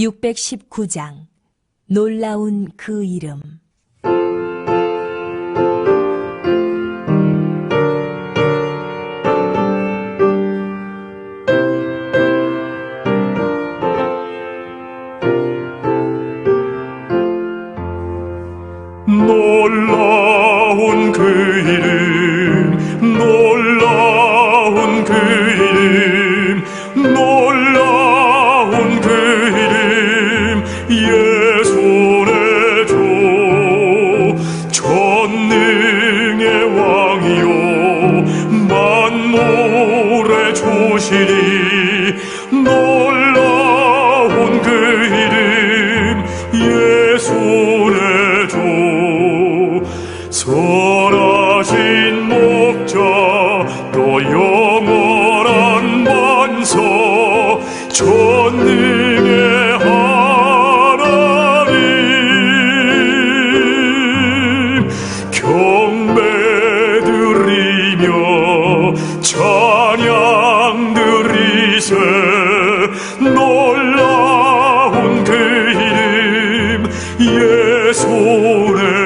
619장 놀라운 그 이름. 놀라운 그 이름 놀라운 그 만물의 조신이 놀라운 그 이름 예수의 조 선하신 목자 너 영원한 만서 전능 주세 놀라운 그 이름 예수의